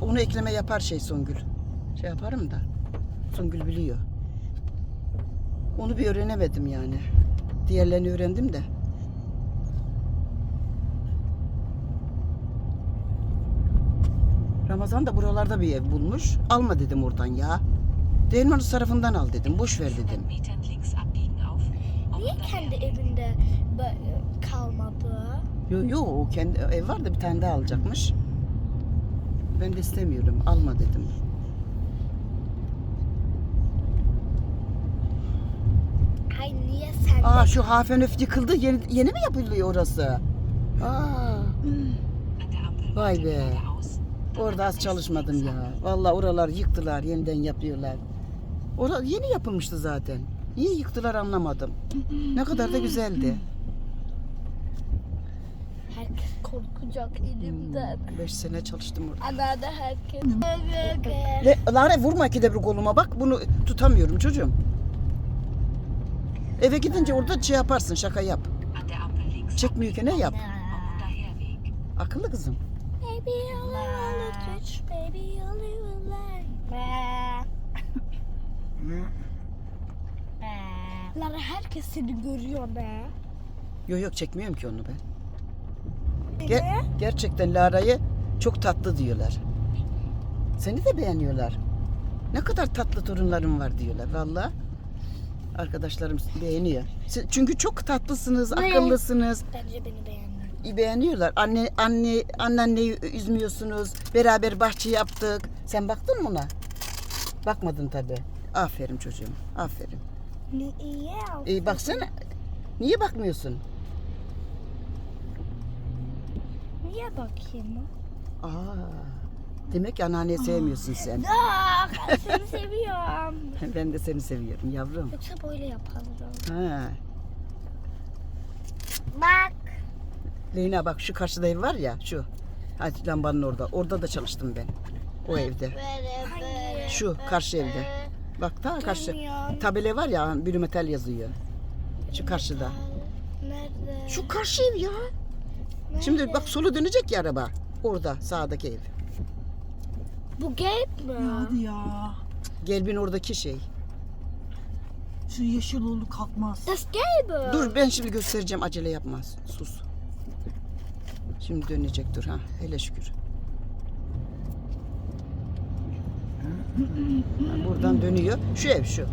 Onu ekleme yapar şey Songül. Şey yaparım da. Songül biliyor. Onu bir öğrenemedim yani. Diğerlerini öğrendim de. Ramazan da buralarda bir ev bulmuş. Alma dedim oradan ya. Değirmanı tarafından al dedim. Boş ver dedim. Niye kendi evinde kalmadı? Yo yo o kendi ev var da bir tane daha alacakmış. Ben de istemiyorum. Alma dedim. Ay niye sen Aa şu Hafenöf yıkıldı. Yeni, yeni mi yapılıyor orası? Aa, Vay be. orada az çalışmadım ya. Vallahi oralar yıktılar. Yeniden yapıyorlar. Orada yeni yapılmıştı zaten. Niye yıktılar anlamadım. Ne kadar da güzeldi. Korkacak elimden. 5 sene çalıştım orada. Anneanne herkes. Le, Lara vurma iki de bir koluma bak. Bunu tutamıyorum çocuğum. Eve gidince orada şey yaparsın şaka yap. Çekmiyor ki ne yap? Akıllı kızım. Baby all wanna touch, baby all Lara herkes seni görüyor ne? Yok yok çekmiyorum ki onu ben. Ge- gerçekten Lara'yı çok tatlı diyorlar. Seni de beğeniyorlar. Ne kadar tatlı torunlarım var diyorlar valla. Arkadaşlarım beğeniyor. Siz- Çünkü çok tatlısınız, Ne? akıllısınız. Bence beni beğenmiyor. İyi Beğeniyorlar. Anne anne anneanneyi üzmüyorsunuz. Beraber bahçe yaptık. Sen baktın mı ona? Bakmadın tabii. Aferin çocuğum. Aferin. Niye? İyi baksana. Niye bakmıyorsun? Niye bakayım? Aa. Demek ki anneanneyi sevmiyorsun sen. Ben seni seviyorum. Ben de seni seviyorum yavrum. Yoksa böyle yapardım. Ha. Bak. Leyla bak şu karşıda ev var ya şu. Hadi lambanın orada. Orada da çalıştım ben. O evde. Hangi? Şu karşı evde. Bak ta karşı. Tabela var ya Bürümetel yazıyor. Şu karşıda. Nerede? Şu karşı ev ya. Şimdi bak solu dönecek ya araba. Orada sağdaki ev. Bu gate mi? Hadi ya. Gelbin oradaki şey. Şu yeşil oğlu kalkmaz. Das gelbe. Dur ben şimdi göstereceğim acele yapmaz. Sus. Şimdi dönecek dur ha. Hele şükür. Ha, Buradan dönüyor. Şu ev şu.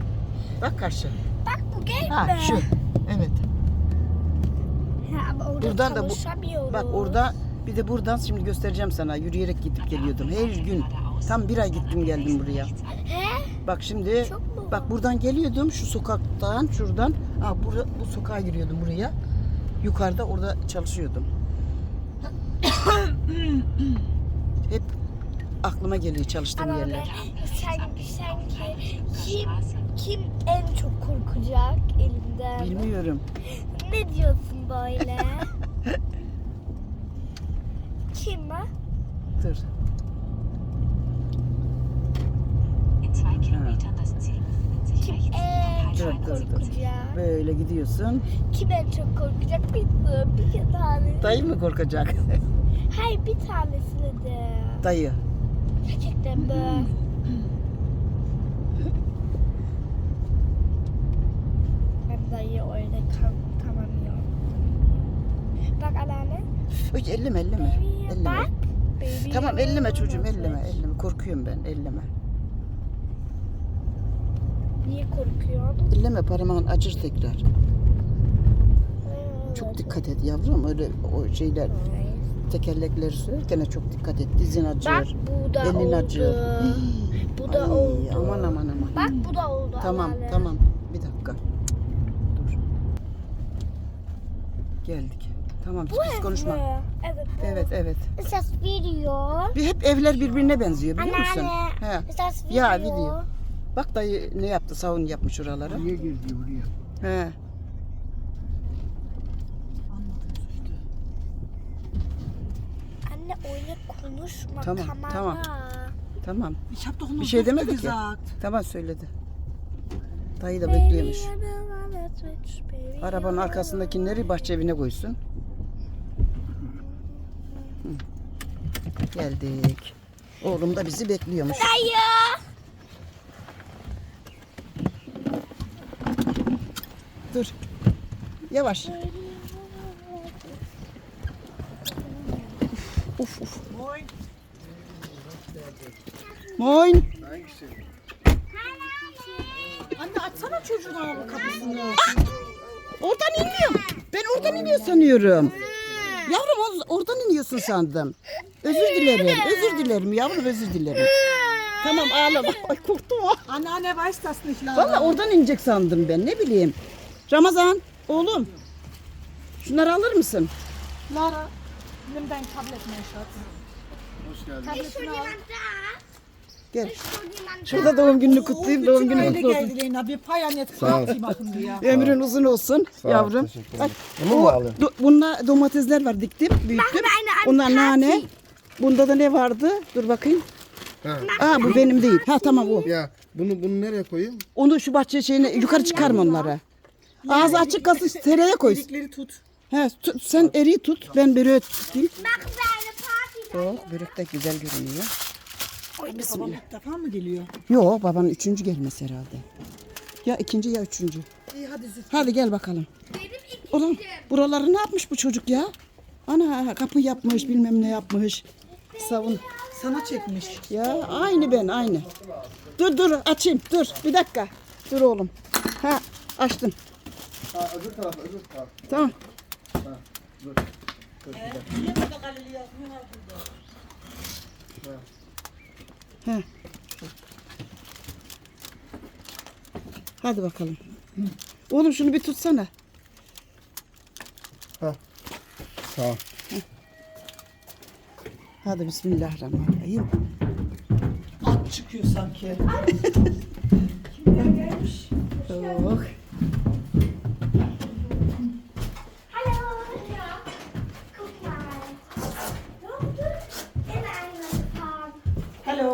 Bak karşı. Bak bu gate Ha mi? şu. Evet. Ha, ama orada Buradan da bu. Bak orada bir de buradan şimdi göstereceğim sana. Yürüyerek gidip geliyordum. Her gün. Tam bir ay gittim geldim buraya. He? Bak şimdi bak buradan geliyordum şu sokaktan şuradan. Ha bura, bu sokağa giriyordum buraya. Yukarıda orada çalışıyordum. Hep aklıma geliyor çalıştığım Ama yerler. ben, sen, sen kim, kim en çok korkacak elimden? Bilmiyorum. Ne diyorsun böyle? kim? Dur. Rechts. en Dur dur dur. korkacak? Böyle gidiyorsun. Kim en çok korkacak? Bilmiyorum. Bir tane. Dayı mı korkacak? Hayır bir tanesini de. Dayı. Gerçekten böyle. Ben dayı öyle kanıtamıyorum. Bak anneanne. Öy, elleme elleme. Baby, Elleme. bak. Baby, Tamam elleme çocuğum elleme elleme. Korkuyorum ben elleme. Niye korkuyorsun? Elleme parmağın acır tekrar. Çok dikkat et yavrum öyle o şeyler tekerlekleri sürerken çok dikkat et. Dizin acır. Bak bu da elin oldu. acır. Bu da Ay, oldu. Aman aman aman. Bak bu da oldu. Tamam anneanne. tamam. Bir dakika. Dur. Geldik. Tamam Bu hiç ev konuşma. mi? Evet. bu. Evet evet. Ist das Video? Bir hep evler birbirine benziyor biliyor musun? Anneanne. He. Das Video? Ya video. Bak dayı ne yaptı? Savun yapmış oraları. Niye girdi buraya? He. Anne öyle konuşma Tamam, kamera. tamam. Tamam. Ich hab doch nur Bir şey demedi ki. gesagt. Tamam söyledi. Dayı da bekliyormuş. Arabanın I arkasındakileri bahçe evine koysun. Geldik. Oğlum da bizi bekliyormuş. Dayı. Dur. Yavaş. Uf uf. Moin. Moin. Anne açsana çocuğun abi kapısını. Oradan inmiyorum. Ben oradan iniyor sanıyorum. Yavrum oradan iniyorsun sandım. Özür dilerim. Özür dilerim yavrum özür dilerim. Tamam ağlama. Ay korktum ha. Anne anne weiß das nicht leider. Valla oradan inecek sandım ben ne bileyim. Ramazan oğlum. Şunları alır mısın? Lara, nimm dein Tablet mal, Schatz. Hoş geldin. Tabletini al. Gel. Şurada doğum gününü kutlayayım. Doğum Bütün günü aile kutlu olsun. geldi Lena. Wir feiern jetzt Sağ ol. Party machen wir. Ömrün uzun olsun ol, yavrum. teşekkür Bak, ederim. Bunu mu alayım? do, bununla domatesler var diktim, büyüttüm. Bunlar nane. Bunda da ne vardı? Dur bakayım. Ha. Aa bu benim değil. Ha tamam o. Ya bunu bunu nereye koyayım? Onu şu bahçe şeyine yukarı çıkarma onları. Ağzı açık kalsın tereye koy. Erikleri tut. He, tut, sen eriği tut. Ben böreği tutayım. Oh, börek de güzel görünüyor. Ay Babam bismillah. ilk defa mı geliyor? Yo babanın üçüncü gelmesi herhalde. Ya ikinci ya üçüncü. İyi hadi Züht. Hadi gel bakalım. Oğlum buraları ne yapmış bu çocuk ya? Ana kapı yapmış bilmem ne yapmış. Savun. Sana çekmiş. Ya aynı ben aynı. Dur dur açayım dur bir dakika. Dur oğlum. Ha açtım. Ha, öbür taraf, öbür taraf. Tamam. Dur. He. Hadi bakalım. Oğlum şunu bir tutsana. Sağ ol. Hadi bismillahirrahmanirrahim. At çıkıyor sanki. Oh. Ja. Guck mal. In eine Farm. Hello.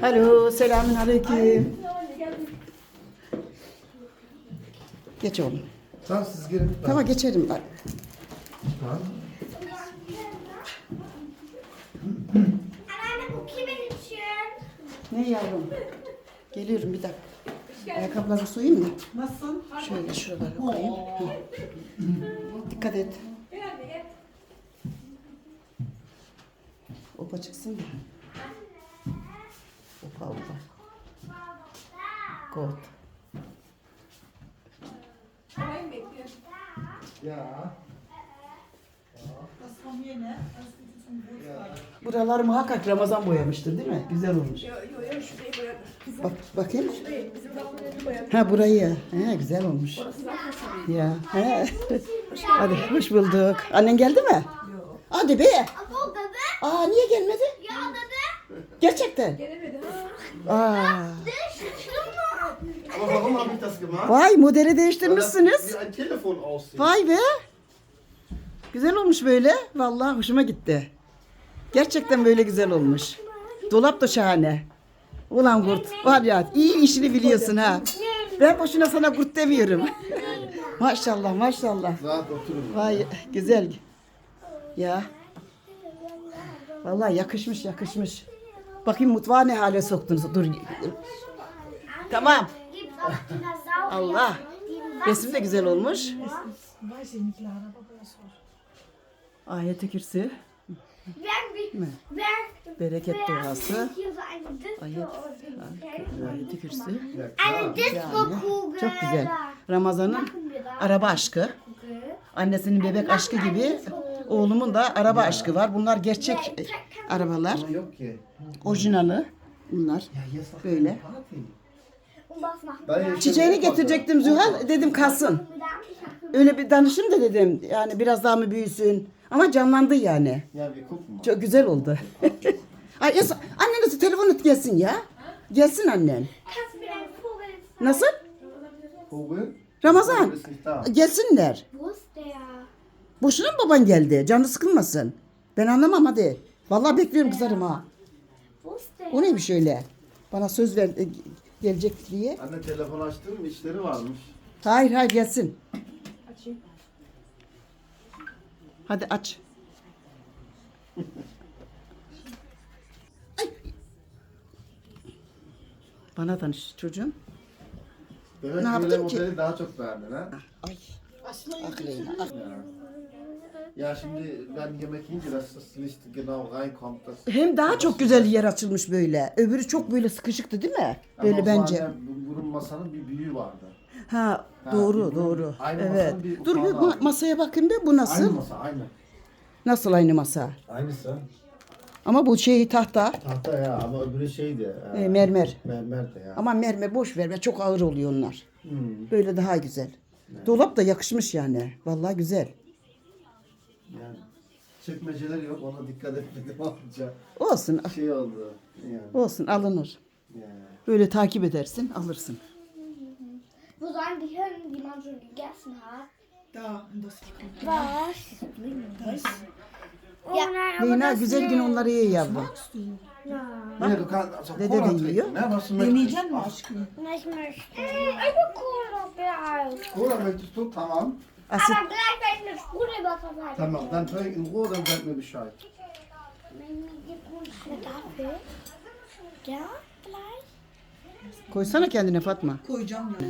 Hello, selamün aleyküm. Geç oğlum. Tamam siz gelin. Tamam geçerim. Tamam. Anneanne, bu kimin için? Ne yavrum? Geliyorum bir dakika. Ayakkabıları soyayım da. Nasılsın? Şöyle şuralara koyayım. Hı. Dikkat et. Opa çıksın da. Opa opa. Kot. Ya. Das von mir, ne? Das ist zum Geburtstag. Buralar muhakkak Ramazan boyamıştır değil mi? Güzel olmuş. Bak bakayım. Ha burayı. He, güzel olmuş. Ya. He. Hadi hoş bulduk. Annen geldi mi? Hadi be. Wo, Bebe? Aa niye gelmedi? Ja, Bebe. Gerçekten. Aa. Aber warum habe ich das gemacht? Vay modeli değiştirmişsiniz. Telefon. Vay be. Güzel olmuş böyle. Vallahi hoşuma gitti. Gerçekten böyle güzel olmuş. Dolap da şahane. Ulan kurt var ya iyi işini biliyorsun ha. Ben boşuna sana kurt demiyorum. maşallah maşallah. Rahat oturun. Vay güzel. Ya. Vallahi yakışmış yakışmış. Bakayım mutfağı ne hale soktunuz. Dur. Tamam. Allah. Resim de güzel olmuş. Lara, aber das war. Ayet-i Kürsi. Werden wir, werden, Bereket duası. Ayet- Ayet-i Kürsi. Disco-Kugel. Çok güzel. Ramazan'ın araba aşkı. Annesinin bebek aşkı gibi oğlumun da araba aşkı var. Bunlar gerçek arabalar. Orijinali bunlar. Böyle. Ben Çiçeğini getirecektim Zühal. Dedim kalsın. Öyle bir danışayım da dedim. Yani biraz daha mı büyüsün. Ama canlandı yani. Gucken mal. Çok güzel oldu. Ay, es- annen nasıl telefon et gelsin ya. Gelsin annen. Nasıl? Vogel? Ramazan. Vogel ist nicht da. Gelsinler. Wo ist der? Boşuna mı baban geldi? Canı sıkılmasın. Ben anlamam hadi. Vallahi bekliyorum kızarım ha. Wo ist der? O neymiş öyle? Bana söz ver e, gelecek diye. Anne telefon açtım işleri varmış. Hayır hayır gelsin. Hadi aç. Bana danış çocuğum. Demek Ne böyle ki? daha çok beğendin ha? Ay. Aslında Ah Leyla. Ah. Ya. Ya şimdi ben yemek yiyince das Licht genau reinkommt. Das Hem daha çok güzel yer açılmış böyle. Öbürü çok böyle sıkışıktı değil mi? Ama Böyle o bence. bu- bunun masanın bir büyüğü vardı. Ha, Ha, doğru bir- doğru. aynı evet. masanın bir Dur bir ufağı ma- masaya bakayım bir bu nasıl? Aynı masa aynı. Nasıl aynı masa? Aynısı. Ama bu şey tahta, Tahta ya ama öbürü şeydi. e, e, mermer. mermer de ya. Ama mermer boş verme çok ağır oluyor onlar. Hmm, Böyle daha güzel. Dolap da yakışmış yani. Vallahi güzel. yani çekmeceler yok ona dikkat etmedim anca. Olsun. Şey oldu. Yani. Olsun alınır. yani. Böyle takip edersin, alırsın. Sollen die hin, die man schon gegessen hat? Da, in das Was? Das. Ja, nein, aber Leyla das güzel gün onları ye yavrum. Ne du kannst also Dede Cola de yiyor. trinken, ne? Was du möchtest. Deneyecek mi aşkım? İch möchte. Ich Cola, bitte. Cola möchtest du? Tamam. Asit, Aber gleich, wenn ich mit Sprudelwasser verhalten. Tamam. Dann trink in Ruhe, dann sag mir Bescheid. Eine Tafel? Ja, gleich. koysana kendine Fatma. Koyacağım ya.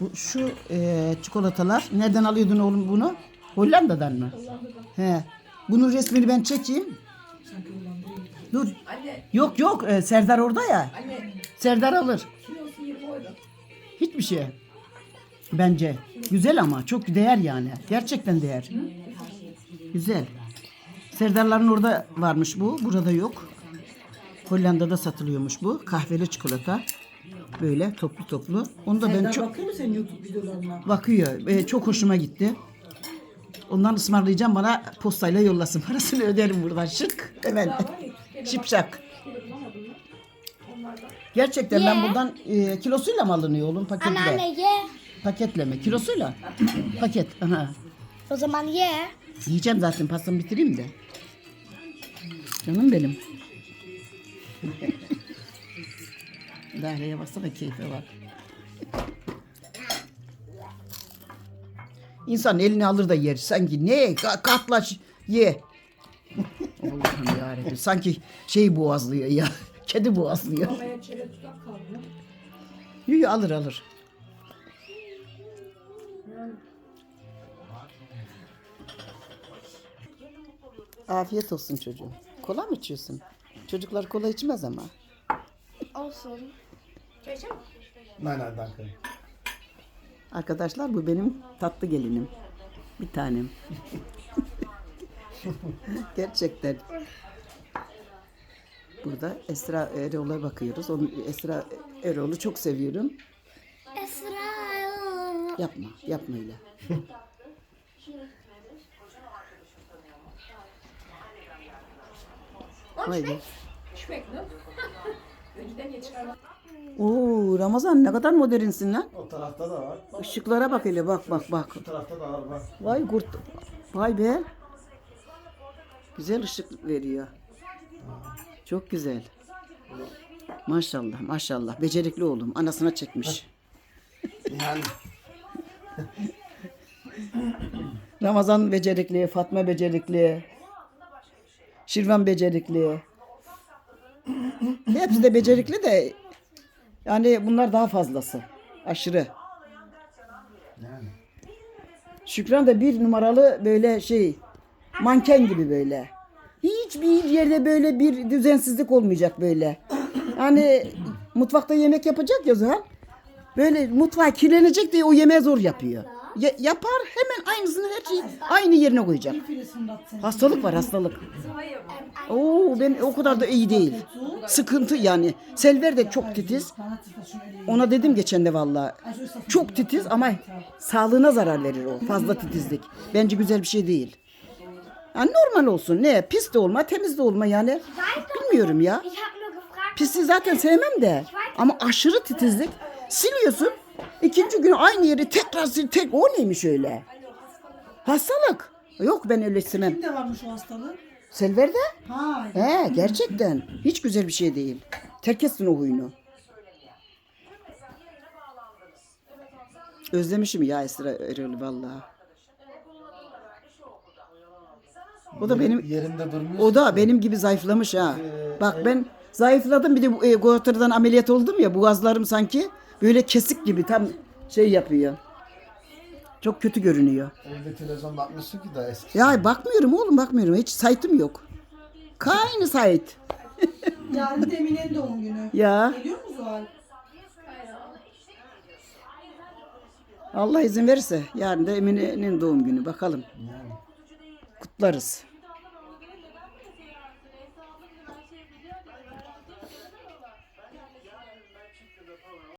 Bu, şu e, çikolatalar nereden alıyordun oğlum bunu? Hollanda'dan mı? He. Bunun resmini ben çekeyim. Dur. Yok yok e, Serdar orada ya. Serdar alır. Hiçbir şey. Bence. Güzel ama çok değer yani. Gerçekten değer. Güzel. Serdarların orada varmış bu. Burada yok. Hollanda'da satılıyormuş bu. Kahveli çikolata. Böyle toplu toplu. Onu da ben Serdar çok bakıyor mu senin YouTube videolarına? bakıyor. Ee, çok hoşuma gitti. Ondan ısmarlayacağım bana postayla yollasın. Parasını öderim buradan. Şık. Hemen. Şipşak. Gerçekten ben buradan e, kilosuyla mı alınıyor oğlum paketle? Anneanne, ye. Paketle mi? Kilosuyla? Paket. Aha. O zaman ye. Yiyeceğim zaten pastamı bitireyim de. Canım benim. Daireye baksana keyfe bak. İnsan elini alır da yer. Sanki ne? Ka- Katlaş ye. Allah'ım yarabbim. Sanki şey boğazlıyor ya. Kedi boğazlıyor. Yuyu alır alır. Afiyet olsun çocuğum. Kola mı içiyorsun? Çocuklar kola içmez ama. Olsun. Nein, nein, danke. Arkadaşlar bu benim tatlı gelinim. Bir tanem. Gerçekten. Burada Esra Erol'a bakıyoruz. Onu, Esra Erol'u çok seviyorum. Esra. Yapma, yapma öyle. Haydi. Oo Ramazan ne kadar modernsin lan. O tarafta da var. Işıklara bak hele bak bak bak. Bu tarafta da var bak. Vay kurt. Vay be. Güzel ışık veriyor. Çok güzel. Maşallah maşallah. Becerikli oğlum. Anasına çekmiş. Yani Ramazan becerikli, Fatma becerikli. Şirvan becerikli. Hepsi de becerikli de yani bunlar daha fazlası. Aşırı. yani. Şükran da bir numaralı böyle şey manken gibi böyle. Hiçbir yerde böyle bir düzensizlik olmayacak böyle. Yani mutfakta yemek yapacak ya Zuhal. Böyle mutfağı kirlenecek diye o yemeği zor yapıyor. Ya- yapar hemen aynısını her şeyi aynı yerine koyacak. Hastalık var hastalık. Oo ben o kadar da iyi değil. Sıkıntı yani. Selver de çok titiz. Ona dedim geçen de vallahi. Çok titiz ama sağlığına zarar verir o fazla titizlik. Bence güzel bir şey değil. Yani normal olsun. Ne? Pis de olma, temiz de olma yani. Bilmiyorum ya. Ich habe nur gefragt. Pisi zaten sevmem de. Ama aşırı titizlik. Siliyorsun. İkinci gün aynı yeri tekrar sil. Tek, o neymiş öyle? Hastalık. Yok ben öyle istemem. Kimde varmış o hastalık? Selver'de? Ha, He gerçekten. Hiç güzel bir şey değil. Terk etsin o huyunu. Özlemişim ya Esra Erol'ü vallahi. O da benim yerinde durmuyor. o da benim gibi zayıflamış ha. Bak ben zayıfladım bir de bu, e, goiter'dan ameliyat oldum ya boğazlarım sanki böyle kesik gibi tam şey yapıyor. Çok kötü görünüyor. Evde televizyon bakmışsın ki da eski. Ya bakmıyorum oğlum bakmıyorum. Hiç saytım yok. Kaynı sayt. Yarın da Emine'nin doğum günü. Ya Geliyor mu Zuhal? Allah izin verirse yarın da Emine'nin doğum günü bakalım. Yani. Kutlarız.